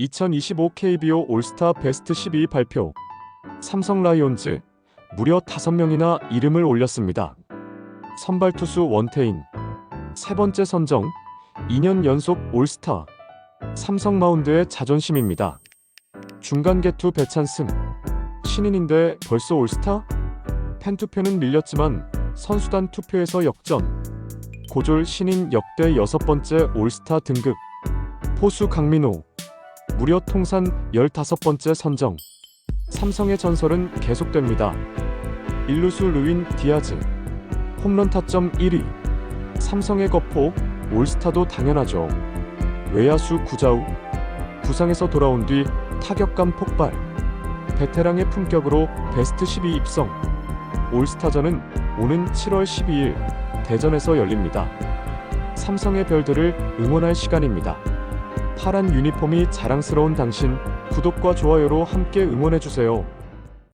2025 KBO 올스타 베스트 12 발표. 삼성 라이온즈 무려 5명이나 이름을 올렸습니다. 선발 투수 원태인 세 번째 선정 2년 연속 올스타 삼성 마운드의 자존심입니다. 중간 개투 배찬승 신인인데 벌써 올스타? 팬 투표는 밀렸지만 선수단 투표에서 역전 고졸 신인 역대 여섯 번째 올스타 등극 포수 강민호 무려 통산 15번째 선정 삼성의 전설은 계속됩니다. 일루수 루인 디아즈 홈런 타점 1위 삼성의 거포 올스타도 당연하죠. 외야수 구자우 부상에서 돌아온 뒤 타격감 폭발 베테랑의 품격으로 베스트 12 입성 올스타전은 오는 7월 12일 대전에서 열립니다. 삼성의 별들을 응원할 시간입니다. 파란 유니폼이 자랑스러운 당신 구독과 좋아요로 함께 응원해주세요.